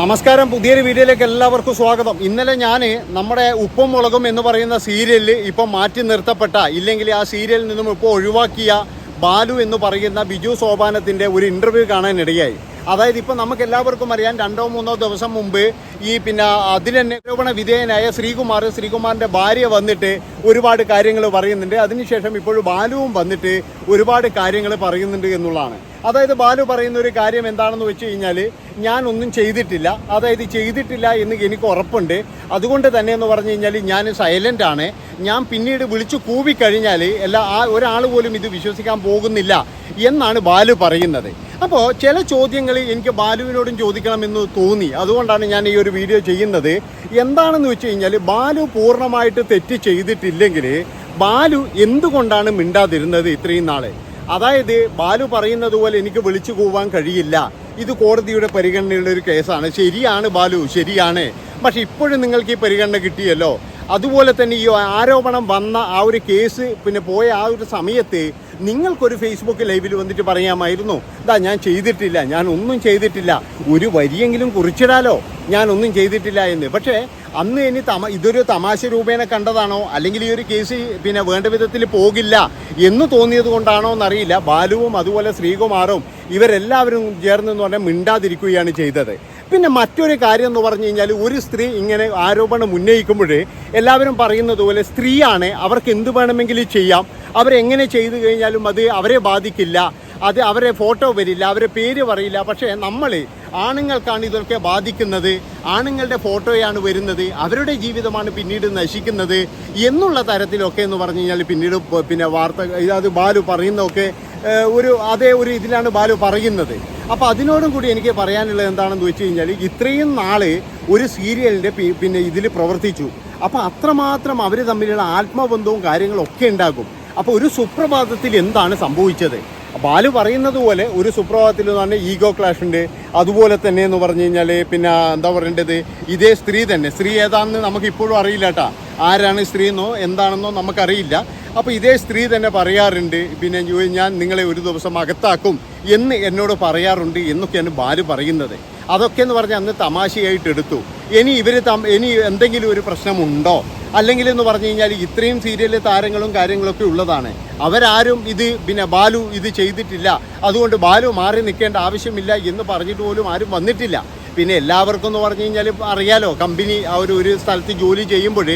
നമസ്കാരം. പുതിയൊരു വീഡിയോയിലേക്ക് എല്ലാവർക്കും സ്വാഗതം. ഇന്നലെ ഞാൻ നമ്മുടെ ഉപ്പും മുളകും എന്ന് പറയുന്ന സീരിയലിൽ ഇപ്പം മാറ്റി നിർത്തപ്പെട്ട ഇല്ലെങ്കിൽ ആ സീരിയലിൽ നിന്നും ഇപ്പോൾ ഒഴിവാക്കിയ ബാലു എന്ന് പറയുന്ന ബിജു സോപാനത്തിന്റെ ഒരു ഇന്റർവ്യൂ കാണാനിടയായി. അതായത് ഇപ്പം നമുക്ക് എല്ലാവർക്കും അറിയാം രണ്ടോ മൂന്നോ ദിവസം മുമ്പ് ഈ പിന്നെ അതിന് ആരോപണ വിധേയനായ ശ്രീകുമാർ ശ്രീകുമാറിന്റെ ഭാര്യ വന്നിട്ട് ഒരുപാട് കാര്യങ്ങൾ പറയുന്നുണ്ട്. അതിനുശേഷം ഇപ്പോൾ ബാലുവും വന്നിട്ട് ഒരുപാട് കാര്യങ്ങൾ പറയുന്നുണ്ട് എന്നുള്ളതാണ്. അതായത് ബാലു പറയുന്ന ഒരു കാര്യം എന്താണെന്ന് വെച്ച് കഴിഞ്ഞാൽ ഞാൻ ഒന്നും ചെയ്തിട്ടില്ല. അതായത് ചെയ്തിട്ടില്ല എന്ന് എനിക്ക് ഉറപ്പുണ്ട്. അതുകൊണ്ട് തന്നെ എന്ന് പറഞ്ഞു കഴിഞ്ഞാൽ ഞാൻ സൈലന്റ് ആണ്. ഞാൻ പിന്നീട് വിളിച്ചു കൂവിക്കഴിഞ്ഞാൽ എല്ലാ ആ ഒരാൾ പോലും ഇത് വിശ്വസിക്കാൻ പോകുന്നില്ല എന്നാണ് ബാലു പറയുന്നത്. അപ്പോൾ ചില ചോദ്യങ്ങൾ എനിക്ക് ബാലുവിനോടും ചോദിക്കണമെന്ന് തോന്നി. അതുകൊണ്ടാണ് ഞാൻ ഈ ഒരു വീഡിയോ ചെയ്യുന്നത്. എന്താണെന്ന് വെച്ച് കഴിഞ്ഞാൽ ബാലു പൂർണമായിട്ട് തെറ്റ് ചെയ്തിട്ടില്ലെങ്കിൽ ബാലു എന്തുകൊണ്ടാണ് മിണ്ടാതിരുന്നത് ഇത്രയും നാളെ? അതായത് ബാലു പറയുന്നത് പോലെ എനിക്ക് വിളിച്ചു പോവാൻ കഴിയില്ല. ഇത് കോടതിയുടെ പരിഗണനയുള്ള ഒരു കേസാണ്. ശരിയാണ് ബാലു ശരിയാണ്. പക്ഷെ ഇപ്പോഴും നിങ്ങൾക്ക് ഈ പരിഗണന കിട്ടിയല്ലോ. അതുപോലെ തന്നെ ഈ ആരോപണം വന്ന ആ ഒരു കേസ് പിന്നെ പോയ ആ ഒരു സമയത്ത് നിങ്ങൾക്കൊരു ഫേസ്ബുക്ക് ലൈവിൽ വന്നിട്ട് പറയാമായിരുന്നു. ഇതാ ഞാൻ ചെയ്തിട്ടില്ല. ഞാൻ ഒന്നും ചെയ്തിട്ടില്ല. ഒരു വരിയെങ്കിലും കുറിച്ചിടാലോ. ഞാൻ ഒന്നും ചെയ്തിട്ടില്ല എന്ന്. പക്ഷേ അന്ന് ഇനി തമ ഇതൊരു തമാശ രൂപേണ കണ്ടതാണോ? അല്ലെങ്കിൽ ഈ ഒരു കേസ് പിന്നെ വേണ്ട വിധത്തിൽ പോകില്ല എന്ന് തോന്നിയത് കൊണ്ടാണോ എന്നറിയില്ല. ബാലുവും അതുപോലെ ശ്രീകുമാറും ഇവരെല്ലാവരും ചേർന്ന് എന്ന് പറഞ്ഞാൽ മിണ്ടാതിരിക്കുകയാണ് ചെയ്തത്. പിന്നെ മറ്റൊരു കാര്യം എന്ന് പറഞ്ഞു കഴിഞ്ഞാൽ ഒരു സ്ത്രീ ഇങ്ങനെ ആരോപണം ഉന്നയിക്കുമ്പോഴേ എല്ലാവരും പറയുന്നത് പോലെ സ്ത്രീയാണ് അവർക്ക് എന്ത് വേണമെങ്കിലും ചെയ്യാം. അവരെങ്ങനെ ചെയ്തു കഴിഞ്ഞാലും അത് അവരെ ബാധിക്കില്ല. അത് അവരെ ഫോട്ടോ വരില്ല അവരെ പേര് പറയില്ല. പക്ഷേ നമ്മൾ ആണുങ്ങൾക്കാണ് ഇതൊക്കെ ബാധിക്കുന്നത്. ആണുങ്ങളുടെ ഫോട്ടോയാണ് വരുന്നത്. അവരുടെ ജീവിതമാണ് പിന്നീട് നശിക്കുന്നത് എന്നുള്ള തരത്തിലൊക്കെ എന്ന് പറഞ്ഞു കഴിഞ്ഞാൽ പിന്നീട് പിന്നെ വാർത്ത അത് ബാലു പറയുന്നതൊക്കെ ഒരു അതേ ഒരു ഇതിലാണ് ബാലു പറയുന്നത്. അപ്പോൾ അതിനോടും കൂടി എനിക്ക് പറയാനുള്ളത് എന്താണെന്ന് വെച്ച് കഴിഞ്ഞാൽ ഇത്രയും നാൾ ഒരു സീരിയലിന്റെ പിന്നെ ഇതിൽ പ്രവർത്തിച്ചു. അപ്പോൾ അത്രമാത്രം അവർ തമ്മിലുള്ള ആത്മബന്ധവും കാര്യങ്ങളും ഒക്കെ ഉണ്ടാകും. അപ്പോൾ ഒരു സുപ്രഭാതത്തിൽ എന്താണ് സംഭവിച്ചത്? ബാലു പറയുന്നത് പോലെ ഒരു സുപ്രഭാതത്തിൽ എന്ന് പറഞ്ഞാൽ ഈഗോ ക്ലാഷ് ഉണ്ട് അതുപോലെ തന്നെ എന്ന് പറഞ്ഞു കഴിഞ്ഞാൽ പിന്നെ എന്താ പറയേണ്ടത്? ഇതേ സ്ത്രീ തന്നെ. സ്ത്രീ ഏതാണെന്ന് നമുക്ക് ഇപ്പോഴും അറിയില്ല കേട്ടാ ആരാണ് സ്ത്രീ എന്നോ എന്താണെന്നോ നമുക്കറിയില്ല. അപ്പോൾ ഇതേ സ്ത്രീ തന്നെ പറയാറുണ്ട് പിന്നെ ഞാൻ നിങ്ങളെ ഒരു ദിവസം അകത്താക്കും എന്ന് എന്നോട് പറയാറുണ്ട് എന്നൊക്കെയാണ് ഭാര്യ പറയുന്നത്. അതൊക്കെ എന്ന് പറഞ്ഞാൽ അന്ന് തമാശയായിട്ട് എടുത്തു. ഇനി ഇവർ ഇനി എന്തെങ്കിലും ഒരു പ്രശ്നമുണ്ടോ? അല്ലെങ്കിൽ എന്ന് പറഞ്ഞു കഴിഞ്ഞാൽ ഇത്രയും സീരിയലിലെ താരങ്ങളും കാര്യങ്ങളൊക്കെ ഉള്ളതാണ്. അവരാരും ഇത് പിന്നെ ബാലു ഇത് ചെയ്തിട്ടില്ല. അതുകൊണ്ട് ബാലു മാറി നിൽക്കേണ്ട ആവശ്യമില്ല എന്ന് പറഞ്ഞിട്ട് പോലും ആരും വന്നിട്ടില്ല. പിന്നെ എല്ലാവർക്കും എന്ന് പറഞ്ഞു കഴിഞ്ഞാൽ അറിയാലോ കമ്പനി ആ ഒരു ഒരു സ്ഥലത്ത് ജോലി ചെയ്യുമ്പോൾ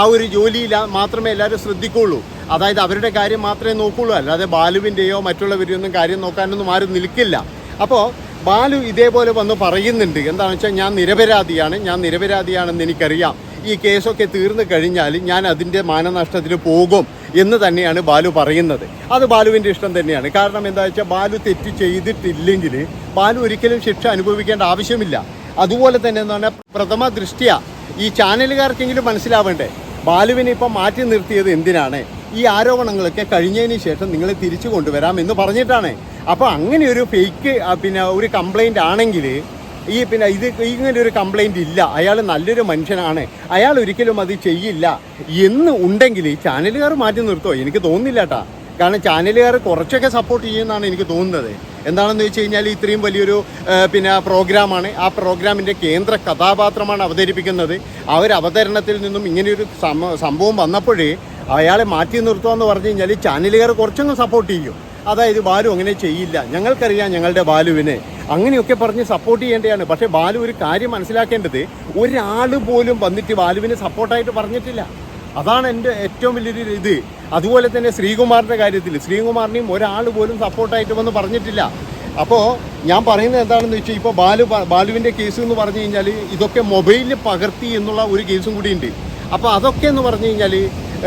ആ ഒരു ജോലിയിൽ മാത്രമേ എല്ലാവരും ശ്രദ്ധിക്കുള്ളൂ. അതായത് അവരുടെ കാര്യം മാത്രമേ നോക്കുള്ളൂ. അല്ലാതെ ബാലുവിന്റെയോ മറ്റുള്ളവരെയൊന്നും കാര്യം നോക്കാനൊന്നും ആരും നിൽക്കില്ല. അപ്പോൾ ബാലു ഇതേപോലെ വന്ന് പറയുന്നുണ്ട്. എന്താണെന്ന് വെച്ചാൽ ഞാൻ നിരപരാധിയാണ്. ഞാൻ നിരപരാധിയാണെന്ന് എനിക്കറിയാം. ഈ കേസൊക്കെ തീർന്നു കഴിഞ്ഞാൽ ഞാൻ അതിന്റെ മാനനഷ്ടത്തിന് പോകും എന്ന് തന്നെയാണ് ബാലു പറയുന്നത്. അത് ബാലുവിന്റെ ഇഷ്ടം തന്നെയാണ്. കാരണം എന്താ വെച്ചാൽ ബാലു തെറ്റ് ചെയ്തിട്ടില്ലെങ്കിൽ ബാലു ഒരിക്കലും ശിക്ഷ അനുഭവിക്കേണ്ട ആവശ്യമില്ല. അതുപോലെ തന്നെ എന്ന് പറഞ്ഞാൽ പ്രഥമ ദൃഷ്ടിയ ഈ ചാനലുകാർക്കെങ്കിലും മനസ്സിലാവേണ്ടേ ബാലുവിനെ ഇപ്പം മാറ്റി നിർത്തിയത് എന്തിനാണ്? ഈ ആരോപണങ്ങളൊക്കെ കഴിഞ്ഞതിന് ശേഷം നിങ്ങളെ തിരിച്ചു കൊണ്ടുവരാം എന്ന് പറഞ്ഞിട്ടാണ്. അപ്പോൾ അങ്ങനെ ഒരു ഫേക്ക് പിന്നെ ഒരു കംപ്ലൈന്റ് ആണെങ്കിൽ ഈ പിന്നെ ഇത് ഇങ്ങനെ ഒരു കംപ്ലൈന്റ് ഇല്ല. അയാൾ നല്ലൊരു മനുഷ്യനാണ്. അയാൾ ഒരിക്കലും അത് ചെയ്യില്ല എന്ന് ഉണ്ടെങ്കിൽ ചാനലുകാർ മാറ്റി നിർത്തുമോ എനിക്ക് തോന്നുന്നില്ല കേട്ടാ കാരണം ചാനലുകാർ കുറച്ചൊക്കെ സപ്പോർട്ട് ചെയ്യുമെന്നാണ് എനിക്ക് തോന്നുന്നത്. എന്താണെന്ന് വെച്ച് കഴിഞ്ഞാൽ ഇത്രയും വലിയൊരു പിന്നെ പ്രോഗ്രാമാണ്. ആ പ്രോഗ്രാമിന്റെ കേന്ദ്ര കഥാപാത്രമാണ് അവതരിപ്പിക്കുന്നത്. ഒരു അവതരണത്തിൽ നിന്നും ഇങ്ങനെയൊരു സംഭവം വന്നപ്പോഴേ അയാളെ മാറ്റി നിർത്തുക എന്ന് പറഞ്ഞു കഴിഞ്ഞാൽ ചാനലുകാർ കുറച്ചൊന്നും സപ്പോർട്ട് ചെയ്യും. അതായത് ബാലു അങ്ങനെ ചെയ്യില്ല. ഞങ്ങൾക്കറിയാം ഞങ്ങളുടെ ബാലുവിനെ. അങ്ങനെയൊക്കെ പറഞ്ഞ് സപ്പോർട്ട് ചെയ്യേണ്ടതാണ്. പക്ഷേ ബാലു ഒരു കാര്യം മനസ്സിലാക്കേണ്ടത് ഒരാൾ പോലും വന്നിട്ട് ബാലുവിനെ സപ്പോർട്ടായിട്ട് പറഞ്ഞിട്ടില്ല. അതാണ് എന്റെ ഏറ്റവും വലിയൊരു ഇത്. അതുപോലെ തന്നെ ശ്രീകുമാറിന്റെ കാര്യത്തിൽ. ശ്രീകുമാറിനെയും ഒരാൾ പോലും സപ്പോർട്ടായിട്ട് വന്ന് പറഞ്ഞിട്ടില്ല. അപ്പോൾ ഞാൻ പറയുന്നത് എന്താണെന്ന് വെച്ചാൽ ഇപ്പോൾ ബാലു ബാലുവിന്റെ കേസ് എന്ന് പറഞ്ഞു കഴിഞ്ഞാൽ ഇതൊക്കെ മൊബൈലിൽ പകർത്തി എന്നുള്ള ഒരു കേസും കൂടി ഉണ്ട്. അപ്പോൾ അതൊക്കെ എന്ന് പറഞ്ഞു കഴിഞ്ഞാൽ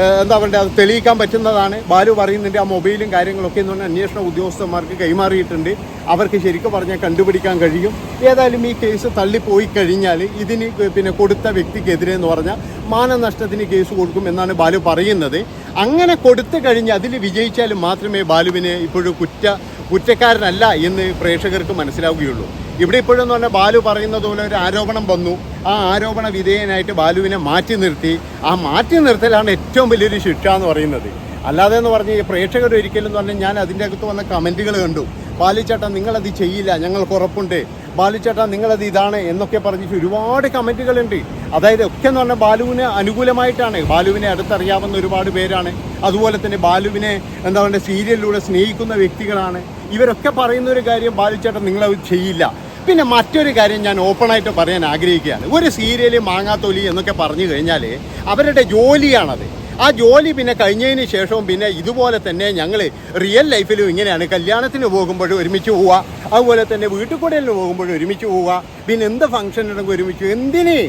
എന്താ പറയുക അത് തെളിയിക്കാൻ പറ്റുന്നതാണ്. ബാലു പറയുന്നുണ്ട് ആ മൊബൈലും കാര്യങ്ങളൊക്കെ എന്ന് പറഞ്ഞാൽ അന്വേഷണ ഉദ്യോഗസ്ഥന്മാർക്ക് കൈമാറിയിട്ടുണ്ട്. അവർക്ക് ശരിക്കും പറഞ്ഞാൽ കണ്ടുപിടിക്കാൻ കഴിയും. ഏതായാലും ഈ കേസ് തള്ളിപ്പോയി കഴിഞ്ഞാൽ ഇതിന് പിന്നെ കൊടുത്ത വ്യക്തിക്കെതിരെ എന്ന് പറഞ്ഞാൽ മാനനഷ്ടത്തിന് കേസ് കൊടുക്കും എന്നാണ് ബാലു പറയുന്നത്. അങ്ങനെ കൊടുത്തു കഴിഞ്ഞ് അതിൽ വിജയിച്ചാൽ മാത്രമേ ബാലുവിനെ ഇപ്പോഴും കുറ്റ കുറ്റക്കാരനല്ല എന്ന് പ്രേക്ഷകർക്ക് മനസ്സിലാവുകയുള്ളൂ. ഇവിടെ ഇപ്പോഴെന്ന് പറഞ്ഞാൽ ബാലു പറയുന്നത് പോലെ ഒരു ആരോപണം വന്നു. ആ ആരോപണ വിധേയനായിട്ട് ബാലുവിനെ മാറ്റി നിർത്തി. ആ മാറ്റി നിർത്തലാണ് ഏറ്റവും വലിയൊരു ശിക്ഷ എന്ന് പറയുന്നത്. അല്ലാതെ എന്ന് പറഞ്ഞ് ഈ പ്രേക്ഷകർ ഒരിക്കലും എന്ന് പറഞ്ഞാൽ ഞാൻ അതിന്റെ അകത്ത് വന്ന കമന്റുകൾ കണ്ടു. ബാലുചേട്ടൻ നിങ്ങളത് ചെയ്യില്ല. ഞങ്ങൾക്ക് ഉറപ്പുണ്ട്. ബാലുചേട്ടൻ നിങ്ങളത് ഇതാണ് എന്നൊക്കെ പറഞ്ഞിട്ട് ഒരുപാട് കമന്റുകളുണ്ട് അതായത് ഒക്കെ എന്ന് പറഞ്ഞാൽ ബാലുവിന് അനുകൂലമായിട്ടാണ്. ബാലുവിനെ അടുത്തറിയാവുന്ന ഒരുപാട് പേരാണ്. അതുപോലെ തന്നെ ബാലുവിനെ എന്താ പറയുക സീരിയലിലൂടെ സ്നേഹിക്കുന്ന വ്യക്തികളാണ്. ഇവരൊക്കെ പറയുന്ന ഒരു കാര്യം ബാലുച്ചേട്ടൻ നിങ്ങളത് ചെയ്യില്ല. പിന്നെ മറ്റൊരു കാര്യം ഞാൻ ഓപ്പണായിട്ട് പറയാൻ ആഗ്രഹിക്കുകയാണ്. ഒരു സീരിയൽ മാങ്ങാത്തൊലി എന്നൊക്കെ പറഞ്ഞു കഴിഞ്ഞാൽ അവരുടെ ജോലിയാണത്. ആ ജോലി പിന്നെ കഴിഞ്ഞതിന് ശേഷവും പിന്നെ ഇതുപോലെ തന്നെ ഞങ്ങൾ റിയൽ ലൈഫിലും ഇങ്ങനെയാണ്. കല്യാണത്തിന് പോകുമ്പോഴും ഒരുമിച്ച് പോവുക. അതുപോലെ തന്നെ വീട്ടുകൂടലിന് പോകുമ്പോഴും ഒരുമിച്ച് പോവുക. പിന്നെ എന്ത് ഫംഗ്ഷൻ ഉണ്ടെങ്കിൽ ഒരുമിച്ച് എന്തിന്?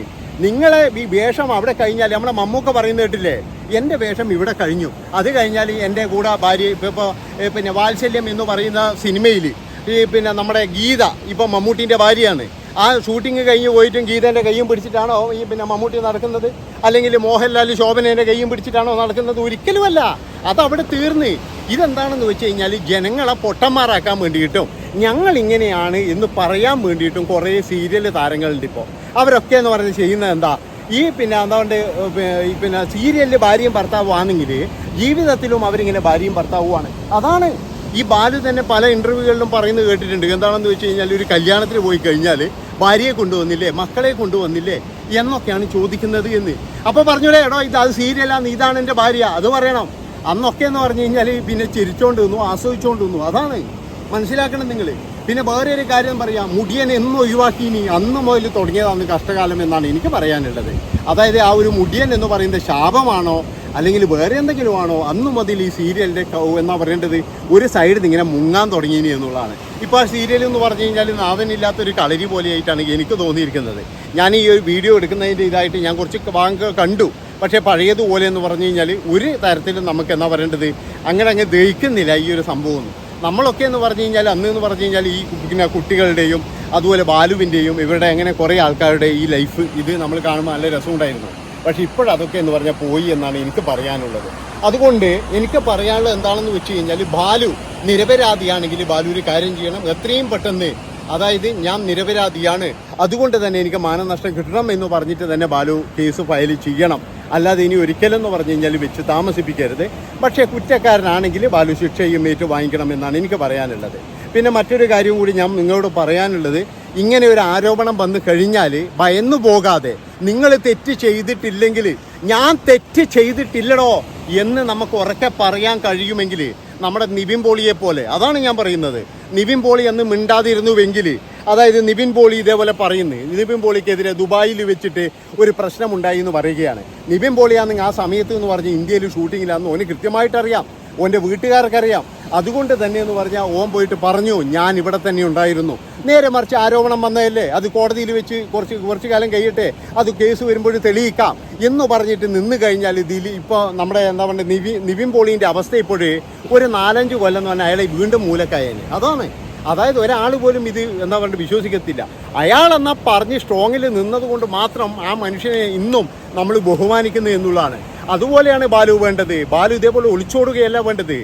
നിങ്ങളെ ഈ വേഷം അവിടെ കഴിഞ്ഞാൽ നമ്മളെ മമ്മൂക്ക പറയുന്ന കേട്ടില്ലേ? എന്റെ വേഷം ഇവിടെ കഴിഞ്ഞു. അത് കഴിഞ്ഞാൽ എന്റെ കൂടെ ഭാര്യ ഇപ്പോൾ പിന്നെ വാത്സല്യം എന്ന് പറയുന്ന സിനിമയിൽ ഈ പിന്നെ നമ്മുടെ ഗീത ഇപ്പോൾ മമ്മൂട്ടിന്റെ ഭാര്യയാണ്. ആ ഷൂട്ടിങ് കഴിഞ്ഞ് പോയിട്ടും ഗീതേന്റെ കയ്യും പിടിച്ചിട്ടാണോ ഈ പിന്നെ മമ്മൂട്ടി നടക്കുന്നത്? അല്ലെങ്കിൽ മോഹൻലാൽ ശോഭനേന്റെ കൈയും പിടിച്ചിട്ടാണോ നടക്കുന്നത്? ഒരിക്കലുമല്ല. അതവിടെ തീർന്ന്. ഇതെന്താണെന്ന് വെച്ച് കഴിഞ്ഞാൽ ജനങ്ങളെ പൊട്ടന്മാരാക്കാൻ വേണ്ടിയിട്ടും ഞങ്ങൾ ഇങ്ങനെയാണ് എന്ന് പറയാൻ വേണ്ടിയിട്ടും കുറേ സീരിയൽ താരങ്ങളുണ്ട് ഇപ്പോൾ. അവരൊക്കെ എന്ന് പറഞ്ഞ് ചെയ്യുന്നത് എന്താ? ഈ പിന്നെ എന്താണ്ട് ഈ പിന്നെ സീരിയലിൽ ഭാര്യയും ഭർത്താവും ആണെങ്കിൽ ജീവിതത്തിലും അവരിങ്ങനെ ഭാര്യയും ഭർത്താവുമാണ്. അതാണ് ഈ ബാലു തന്നെ പല ഇന്റർവ്യൂകളിലും പറയുന്നത് കേട്ടിട്ടുണ്ട്. എന്താണെന്ന് വെച്ച് കഴിഞ്ഞാൽ ഒരു കല്യാണത്തിന് പോയി കഴിഞ്ഞാൽ ഭാര്യയെ കൊണ്ടുവന്നില്ലേ മക്കളെ കൊണ്ടുവന്നില്ലേ എന്നൊക്കെയാണ് ചോദിക്കുന്നത് എന്ന്. അപ്പോൾ പറഞ്ഞൂടെ എടോ ഇത് അത് സീരിയലാണ് ഇതാണ് എന്റെ ഭാര്യ അത് പറയണം. അന്നൊക്കെ എന്ന് പറഞ്ഞു കഴിഞ്ഞാൽ പിന്നെ ചിരിച്ചോണ്ട് നിന്നു ആസ്വദിച്ചോണ്ട് നിന്നു. അതാണ്. മനസ്സിലാക്കണം നിങ്ങൾ പിന്നെ വേറെ ഒരു കാര്യം പറയാം. മുടിയൻ എന്ന് ഒഴിവാക്കി ഇനി അന്ന് മുതൽ തുടങ്ങിയതാണ് കഷ്ടകാലം എന്നാണ് എനിക്ക് പറയാനുള്ളത്. അതായത് ആ ഒരു മുടിയൻ എന്ന് പറയുന്നത് ശാപമാണോ? അല്ലെങ്കിൽ വേറെ എന്തെങ്കിലും ആണോ അന്ന് മുതൽ ഈ സീരിയലിന്റെ എന്നാ പറയേണ്ടത്? ഒരു സൈഡിൽ നിന്ന് ഇങ്ങനെ മുങ്ങാൻ തുടങ്ങിയിനി എന്നുള്ളതാണ്. ഇപ്പോൾ ആ സീരിയൽ എന്ന് പറഞ്ഞു കഴിഞ്ഞാൽ നാഥനില്ലാത്തൊരു കളരി പോലെയായിട്ടാണ് എനിക്ക് തോന്നിയിരിക്കുന്നത്. ഞാൻ ഈ ഒരു വീഡിയോ എടുക്കുന്നതിന്റെ ഇതായിട്ട് ഞാൻ കുറച്ച് വാങ്ങ കണ്ടു. പക്ഷേ പഴയതുപോലെ എന്ന് പറഞ്ഞു കഴിഞ്ഞാൽ ഒരു തരത്തിലും നമുക്ക് എന്നാ പറയേണ്ടത്? അങ്ങനെ അങ്ങ് ദഹിക്കുന്നില്ല ഈ ഒരു സംഭവം നമ്മളൊക്കെ എന്ന് പറഞ്ഞു കഴിഞ്ഞാൽ അന്ന് എന്ന് പറഞ്ഞു കഴിഞ്ഞാൽ ഈ പിന്നെ കുട്ടികളുടെയും അതുപോലെ ബാലുവിന്റെയും ഇവരുടെ അങ്ങനെ കുറേ ആൾക്കാരുടെ ഈ ലൈഫ് ഇത് നമ്മൾ കാണുമ്പോൾ നല്ല രസമുണ്ടായിരുന്നു. പക്ഷെ ഇപ്പോഴതൊക്കെ എന്ന് പറഞ്ഞാൽ പോയി എന്നാണ് എനിക്ക് പറയാനുള്ളത്. അതുകൊണ്ട് എനിക്ക് പറയാനുള്ളത് എന്താണെന്ന് വെച്ച് കഴിഞ്ഞാൽ ബാലു നിരപരാധിയാണെങ്കിൽ ബാലു ഒരു കാര്യം ചെയ്യണം. എത്രയും പെട്ടെന്ന് അതായത് ഞാൻ നിരപരാധിയാണ്. അതുകൊണ്ട് തന്നെ എനിക്ക് മാനനഷ്ടം കിട്ടണം എന്ന് പറഞ്ഞിട്ട് തന്നെ ബാലു കേസ് ഫയൽ ചെയ്യണം. അല്ലാതെ ഇനി ഒരിക്കലും എന്ന് പറഞ്ഞു കഴിഞ്ഞാൽ വെച്ച് താമസിപ്പിക്കരുത്. പക്ഷേ കുറ്റക്കാരനാണെങ്കിൽ ബാലു ശിക്ഷയും ഏറ്റു വാങ്ങിക്കണമെന്നാണ് എനിക്ക് പറയാനുള്ളത്. പിന്നെ മറ്റൊരു കാര്യം കൂടി ഞാൻ നിങ്ങളോട് പറയാനുള്ളത്. ഇങ്ങനെ ഒരു ആരോപണം വന്നു കഴിഞ്ഞാൽ ഭയന്നു പോകാതെ നിങ്ങൾ തെറ്റ് ചെയ്തിട്ടില്ലെങ്കിൽ ഞാൻ തെറ്റ് ചെയ്തിട്ടില്ലടോ എന്ന് നമുക്ക് ഉറക്കെ പറയാൻ കഴിയുമെങ്കിൽ നമ്മുടെ നിവിൻ പോളിയെ പോലെ അതാണ് ഞാൻ പറയുന്നത്. നിവിൻ പോളി എന്ന് മിണ്ടാതിരുന്നുവെങ്കിൽ അതായത് നിബിൻ പോളി ഇതേപോലെ പറയുന്നത് നിബിൻ പോളിക്കെതിരെ ദുബായിൽ വെച്ചിട്ട് ഒരു പ്രശ്നമുണ്ടായി എന്ന് പറയുകയാണ്. നിബിൻ പോളിയാണെങ്കിൽ ആ സമയത്ത് എന്ന് പറഞ്ഞ് ഇന്ത്യയിൽ ഷൂട്ടിങ്ങിലാണെന്ന് ഓന് കൃത്യമായിട്ട് അറിയാം ഓന്റെ വീട്ടുകാർക്കറിയാം. അതുകൊണ്ട് തന്നെ എന്ന് പറഞ്ഞാൽ ഓൻ പോയിട്ട് പറഞ്ഞു ഞാൻ ഇവിടെ തന്നെ ഉണ്ടായിരുന്നു. നേരെ മറിച്ച് ആരോപണം വന്നതല്ലേ? അത് കോടതിയിൽ വെച്ച് കുറച്ച് കുറച്ച് കാലം കഴിയട്ടെ അത് കേസ് വരുമ്പോൾ തെളിയിക്കാം എന്ന് പറഞ്ഞിട്ട് നിന്ന് കഴിഞ്ഞാൽ ഇതിൽ ഇപ്പോൾ നമ്മുടെ എന്താ പറയുക നിവി നിവിൻ പോളീന്റെ അവസ്ഥ ഇപ്പോഴേ ഒരു നാലഞ്ച് കൊല്ലം എന്ന് പറഞ്ഞാൽ അയാളെ വീണ്ടും മൂലക്കായന്. അതാണ്. അതായത് ഒരാൾ പോലും ഇത് എന്താ പറയുക വിശ്വസിക്കത്തില്ല. അയാളെന്നാ പറഞ്ഞ് സ്ട്രോങ്ങിൽ നിന്നതുകൊണ്ട് മാത്രം ആ മനുഷ്യനെ ഇന്നും നമ്മൾ ബഹുമാനിക്കുന്നു എന്നുള്ളതാണ്. അതുപോലെയാണ് ബാലു വേണ്ടത്. ബാലു ഇതേപോലെ ഒളിച്ചോടുകയല്ല വേണ്ടത്.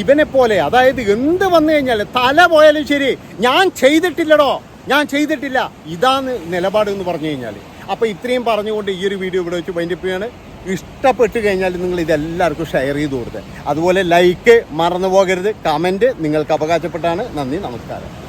ഇവനെ പോലെ അതായത് എന്ത് വന്നു കഴിഞ്ഞാൽ തല പോയാലും ശരി ഞാൻ ചെയ്തിട്ടില്ലടോ ഞാൻ ചെയ്തിട്ടില്ല. ഇതാണ് നിലപാട് എന്ന് പറഞ്ഞു കഴിഞ്ഞാൽ അപ്പോൾ ഇത്രയും പറഞ്ഞുകൊണ്ട് ഈ ഒരു വീഡിയോ ഇവിടെ വെച്ച് വൈൻഡപ്പ് ചെയ്യാണ്. ഇഷ്ടപ്പെട്ട് കഴിഞ്ഞാൽ നിങ്ങൾ ഇതെല്ലാവർക്കും ഷെയർ ചെയ്ത് കൊടുത്തേ. അതുപോലെ ലൈക്ക് മറന്നു പോകരുത് കമന്റ് നിങ്ങൾക്ക് അവകാശപ്പെട്ടാണ്. നന്ദി നമസ്കാരം.